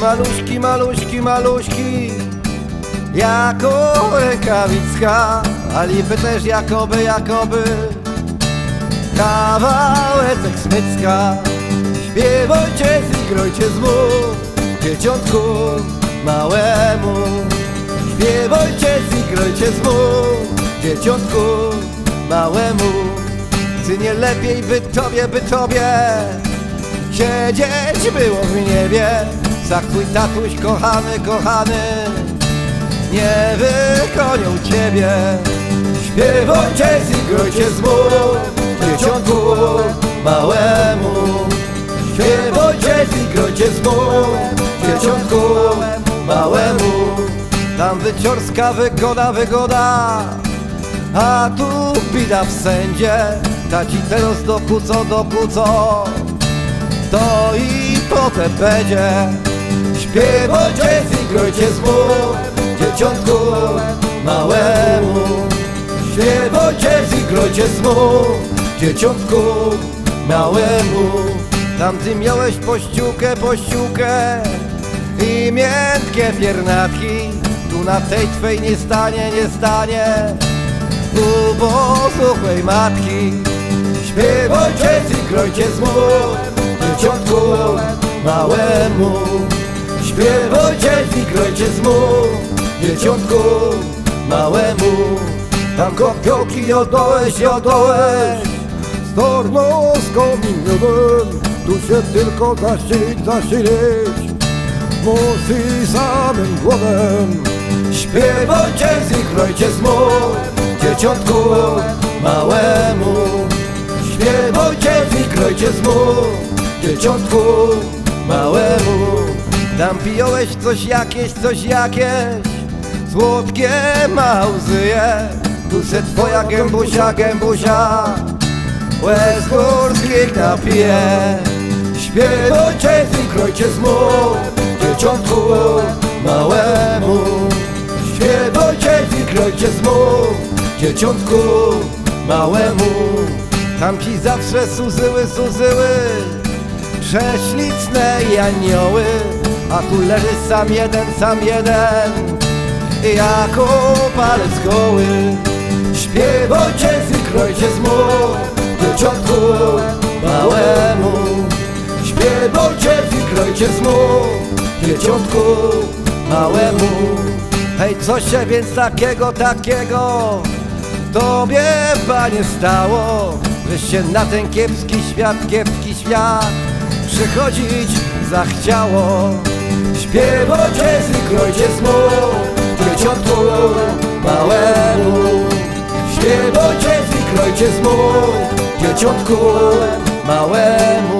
maluśki, maluśki, maluśki Jako rękawicka, a lipy też jakoby, jakoby. Kawałeczek smycka Śpiewajcie, zigrojcie znów Dzieciątku małemu. Śpiewajcie, zigrojcie znów Dzieciątku małemu. Czy nie lepiej by tobie, by tobie Siedzieć było w niebie Za twój tatuś kochany, kochany Nie wykonią ciebie. Śpiewajcie, zigrojcie znów Dzieciątku małemu. Śpiewajcie, zigrojcie znów Dzieciątku małemu. Tam wyciorska wygoda, wygoda A tu bida w sędzie Ta ci teraz dokuco, dokuco To i potem będzie Śpiewajcie, zigrojcie znów Dzieciątku małemu. Śpiewajcie, zigrojcie znów Dzieciątku małemu. Tam ty miałeś pościukę, pościukę I miętkie piernatki. Tu na tej twej nie stanie, nie stanie. U posłuchłej matki. Śpiewajcie, zigrojcie znów Dzieciątku małemu Śpiewajcie, zigrojcie znów Dzieciątku małemu. Tam kopiołki jodołeś, jodołeś Z tornoską minionym Tu się tylko zasilić, zasilić Musi samym głowem. Śpiewajcie, zigrojcie znów Dzieciątku małemu. Śpiewajcie, zigrojcie znów Dzieciątku małemu Tam pijąłeś coś jakieś, coś jakieś. Słodkie małzyje Tu se twoja gębusia, gębusia. Łez górskich napije. Śpiewajcie, zigrojcie znów Dzieciątku małemu. Śpiewajcie, zigrojcie znów Dzieciątku małemu. Tam ci zawsze suzyły, suzyły. Prześliczne i anioły A tu leży sam jeden, sam jeden. Jako palec goły Śpiewajcie, zigrojcie znów Dzieciątku małemu Śpiewajcie, zigrojcie znów Dzieciątku małemu. Hej, co się więc takiego, takiego Tobie, panie, stało Żeś się na ten kiepski świat, kiepski świat Przychodzić zachciało Śpiewajcie, zigrojcie znów Dzieciątku małemu. Śpiewajcie, zigrojcie znów Dzieciątku małemu